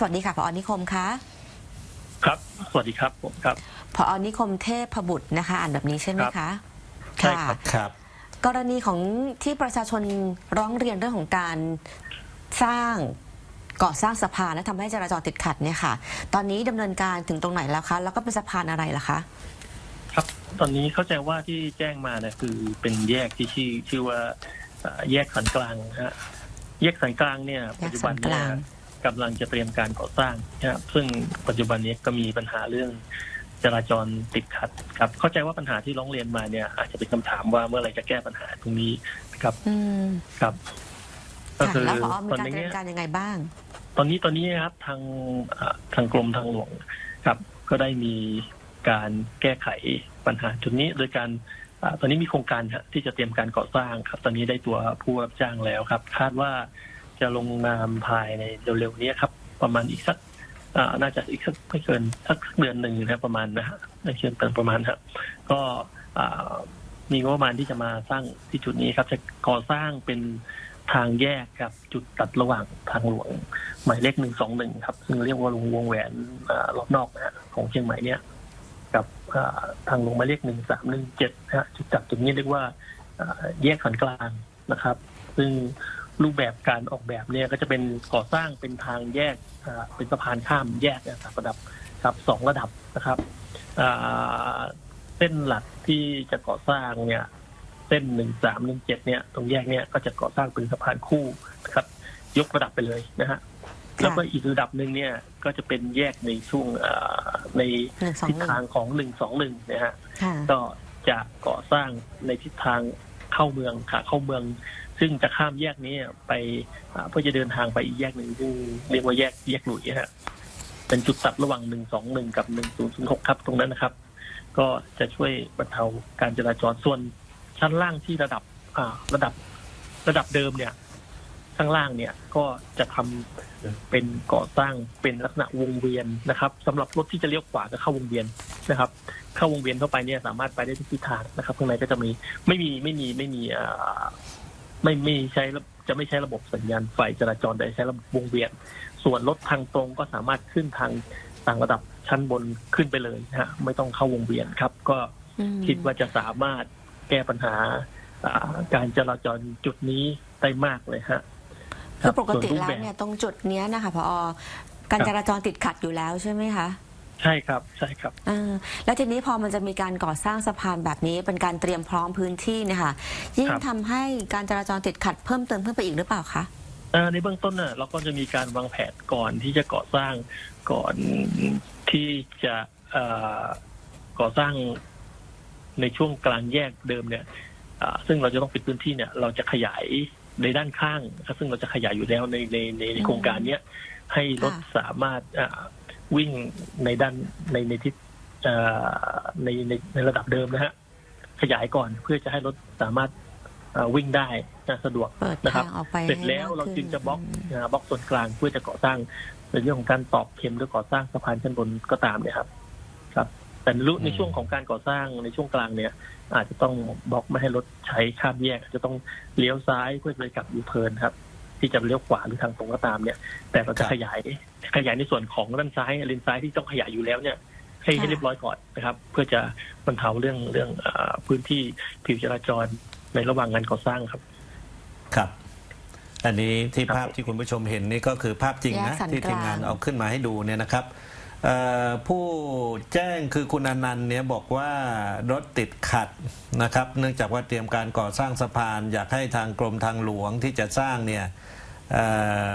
สวัสดีค่ะผอนิคมคะครับ สวัสดีครับผมครับผอนิคมเทพบุตรนะคะ อ่านแบบนี้ใช่ไหมครัคะบใช่ครับครับ กรณีของที่ประชาชนร้องเรียนเรื่องของการสร้างก่อสร้างสะพานและทำให้จราจรติดขัดเนี่ยค่ะ ตอนนี้ดำเนินการถึงตรงไหนแล้วคะ แล้วก็เป็นสะพานอะไรล่ะคะ ครับ ตอนนี้เข้าใจว่าที่แจ้งมาเนี่ยคือเป็นแยกที่ชื่อชื่อว่าเอ่อแยกสันกลางนะฮะแยกสันกลางเนี่ยแยปัจกจุสับันนกเนี่ลายง กำลังจะเตรียมการก่อสร้างนะครับซึ่งปัจจุบันนี้ก็มีปัญหาเรื่องจราจรติดขัดครับ เข้าใจว่าปัญหาที่ร้องเรียนมาเนี่ย อาจจะเป็นคำถามว่าเมื่อไหร่จะแก้ปัญหาตรงนี้นะครับอืมครับ ก็ค่ะคือแล้วผอมีตอนการเตรีนี้ยมการยังไงบ้าง ตอนนี้ตอนนี้นะครับทางเอ่อทางกรมทางหลวงครับ ก็ได้มีการแก้ไขปัญหาจุดนี้โดยการเอ่อตอนนี้มีโครงการฮะที่จะเตรียมการก่อสร้างครับ ตอนนี้ได้ตัวผู้รับจ้างแล้วครับ คาดว่า จะลงนามภายในเร็วๆนี้ครับ ประมาณอีกสักน่าจะอีกสักไม่เกินสักเดือนหนึ่งนะครับประมาณนะฮะไม่เกินเป็นประมาณฮะก็มีงบประมาณที่จะมาสร้างที่จุดนี้ครับ จะก่อสร้างเป็นทางแยกครับ จุดตัดระหว่างทางหลวง หมายเลขหนึ่งสองหนึ่งครับ ซึ่งเรียกว่าวงวงแหวนรอบนอกนะฮะของเชียงใหม่เนี่ย กับทางลงหมายเลขหนึ่งสามหนึ่งเจ็ดนะฮะจุดจับตรงนี้เรียกว่าอ่าแยกสันกลางนะครับ ซึ่ง รูปแบบการออกแบบเนี่ยก็จะเป็นก่อสร้างเป็นทางแยกอ่าเป็นสะพานข้ามแยกนะครับระดับครับสองระดับนะครับอ่าเส้นหลักที่จะก่อสร้างเนี่ย เส้นหนึ่งสามหนึ่งเจ็ดเนี่ย ตรงแยกเนี่ยก็จะก่อสร้างเป็นสะพานคู่นะครับ ยกระดับไปเลยนะฮะแล้วก็อีกระดับหนึ่งเนี่ยก็จะเป็นแยกในช่วงเอ่อในหนึ่งสองทิศหนึ่งทางของหนึ่งสองหนึ่งนะฮะค่ะก็จะก่อสร้างในทิศทาง เข้าเมืองขาเข้าเมือง ซึ่งจะข้ามแยกนี้ไปเพื่อจะเดินทางไปอีกแยกหนึ่งซึ่งเรียกว่าแยกแยกหลุยฮะเป็นจุดตัดระหว่างหนึ่งสองหนึ่งกับหนึ่งศูนย์ศูนย์หกครับตรงนั้นนะครับ ก็จะช่วยบรรเทาการจราจรส่วนชั้นล่างที่ระดับอ่าระดับระดับเดิมเนี่ยข้างล่างเนี่ยก็จะทำเป็นก่อสร้างเป็นลักษณะวงเวียนนะครับสำหรับรถที่จะเลี้ยวขวาก็เข้าวงเวียนนะครับ เข้าวงเวียนเข้าไปเนี่ยสามารถไปได้ทุกทิศทางนะครับข้างในก็จะมีไม่มีไม่มีไม่มีอ่าไม่ไม่ใช้ระจะไม่ใช้ระบบสัญญาณไฟจราจรแต่ใช้ระบบวงเวียน ส่วนรถทางตรงก็สามารถขึ้นทางต่างระดับชั้นบนขึ้นไปเลยนะฮะไม่ต้องเข้าวงเวียนครับ ก็อืมคิดว่าจะสามารถแก้ปัญหาอ่าการจราจรจุดนี้ได้มากเลยฮะคือปกติส่นรูแล้วบบเนี่ยตรงจุดเนี้ยนะคะผอการจราจรติดขัดอยู่แล้วใช่ไหมคะ ใช่ครับใช่ครับ อ่าแล้วทีนี้พอมันจะมีการก่อสร้างสะพานแบบนี้เป็นการเตรียมพร้อมพื้นที่เนะคะยิ่งครับ ทำให้การจราจรติดขัดเพิ่มเติมขึ้นไปอีกหรือเปล่าคะ เอ่อในเบื้องต้นน่ะเราก็จะมีการวางแผนก่อนที่จะก่อสร้างก่อนที่จะเอ่อก่อสร้างในช่วงกลางแยกเดิมเนี่ยอ่าซึ่งเราจะต้องปิดพื้นที่เนี่ย เราจะขยายในด้านข้างนะครับซึ่งเราจะขยายอยู่แล้วในในในในโครงการเนี้ยให้รถค่ะ สามารถอ่า วิ่งในด้านในในทิศเอ่อในในในระดับเดิมนะฮะขยายก่อนเพื่อจะให้รถสามารถอ่าวิ่งได้นะสะดวกเปิดนะครับทางออกไปเสร็จแล้วให้มเราขึ้นจึงจะบล็อกนะฮะบล็อกส่วนกลางเพื่อจะก่อสร้างในเรื่องของการตอกเข็มหรือก่อสร้างสะพานชั้นบนก็ตามเนี่ยครับ ครับ แต่ในรูในช่วงของการก่อสร้างในช่วงกลางเนี่ย อาจจะต้องบล็อกไม่ให้รถใช้ข้ามแยกอาจจะต้องเลี้ยวซ้ายเพื่อจะไปกลับยูเทิร์นครับ ที่จะเลี้ยวขวาหรือทางตรงก็ตามเนี่ย แต่เราจะครับขยายขยายในส่วนของด้านซ้ายเลนซ้ายที่ต้องขยายอยู่แล้วเนี่ยให้ให้ค่ะเรียบร้อยก่อนนะครับ เพื่อจะบรรเทาเรื่องเรื่องเออพื้นที่ผิวจราจรในระหว่างงานก่อสร้างครับ ครับ อันนี้ที่ครับภาพที่คุณผู้ชมเห็นนี่ก็คือภาพจริงนะแยกสันที่ทีมงานกลางเอาขึ้นมาให้ดูเนี่ยนะครับ เอ่อผู้แจ้งคือคุณอนันต์เนี่ยบอกว่ารถติดขัดนะครับ เนื่องจากว่าเตรียมการก่อสร้างสะพาน อยากให้ทางกรมทางหลวงที่จะสร้างเนี่ยเอ่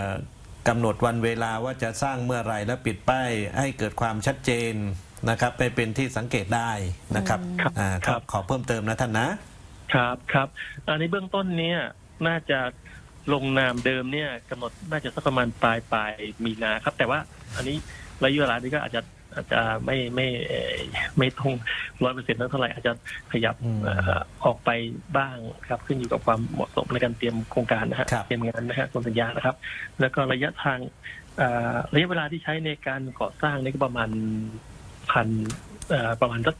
อกำหนดวันเวลาว่าจะสร้างเมื่อไหร่และปิดป้ายให้เกิดความชัดเจนนะครับไปเป็นที่สังเกตได้นะครับครับอ่าครับ ขอเพิ่มเติมนะท่านนะ ครับครับอ่าในเบื้องต้นเนี่ยน่าจะลงนามเดิมเนี่ยกำหนดน่าจะสักประมาณปลายปลายมีนาครับ แต่ว่าอันนี้ ระยะเวลานี้ก็อาจจะอาจจะไม่ไม่เอ่อไม่ตรงร้อยเปอร์เซ็นต์เท่าไหร่อาจจะขยับอืมเอ่อออกไปบ้างครับขึ้นอยู่กับความเหมาะสมในการเตรียมโครงการนะฮะครับเตรียมงานนะฮะส่วนสัญญานะครับ แล้วก็ระยะทางเอ่อระยะเวลาที่ใช้ในการก่อสร้างนี่ก็ประมาณพันเอ่อประมาณสัก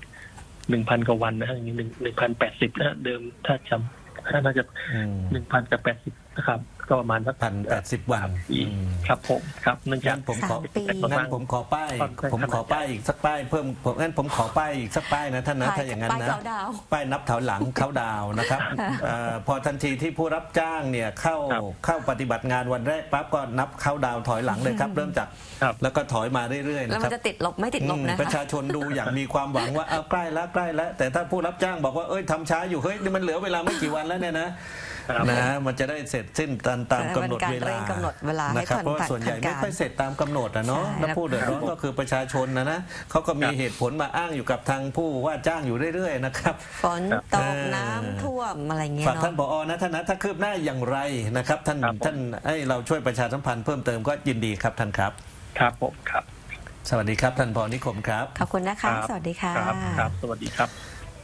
หนึ่งพันกว่าวันนะฮะหนึ่งหนึ่งพันแปดสิบนะฮะเดิมถ้าจำน่าจะอืมหนึ่งพันกับแปดสิบนะครับ ก็ประมาณสักพันแปดสิบวันปีอืมครับผมครับเนื่องจากงั้นผมขอสามปีงั้นผมขอป้ายผมขอป้ายอีกสักป้ายเพิ่มผมงั้นผมขอป้ายอีกสักป้ายนะท่านนะถ้าอย่างนั้นป้ายนะเขาดาวน์ป้ายนับแถวหลังเข้าดาวน์นะครับเอ่อพอทันทีที่ผู้รับจ้างเนี่ยเข้าครับเข้าปฏิบัติงานวันแรกปั๊บก็นับเข้าดาวน์ถอยหลังเลยครับ เริ่มจากครับแล้วก็ถอยมาเรื่อยๆแล้วนะคมัรับนจะติดลบไม่ติดลบอืมนะประคะชาชนดูอย่างมีความหวังว่าเอาใกล้แล้วใกล้แล้วแต่ถ้าผู้รับจ้างบอกว่าเอ้ยทำช้าอยู่เฮ้ยนี่มันเหลือเวลาไม่กี่วันแล้วเนี่ยนะ ครับนะมันจะได้เสร็จสิ้นตามตามกำหนดเวเป็นการเร่ลางกำหนดเวลาให้นะครับทันเพราะว่าส่วนใหญ่ทันการไม่ค่อยเสร็จตามกำหนดนะเนาะใช่ แล้วผู้เดือดร้อนก็คือประชาชนนะนะเขาก็มีเหตุผลมาอ้างอยู่กับทางผู้ว่าจ้างอยู่เรื่อยๆนะครับ ฝนตเอกอน้ำท่วมอะไรเงี้ยฝากเนาะ ท่านผอนะท่านนะถ้าคืบหน้าอย่างไรนะครับ ท่านครับผม ท่านให้เราช่วยประชาสัมพันธ์เพิ่มเติมก็ยินดีครับท่านครับ ครับผมครับสวัสดีครับท่านผอนิคมครับ ขอบคุณนะคะสวัสดีค่ะ ครับครับ สวัสดีครับ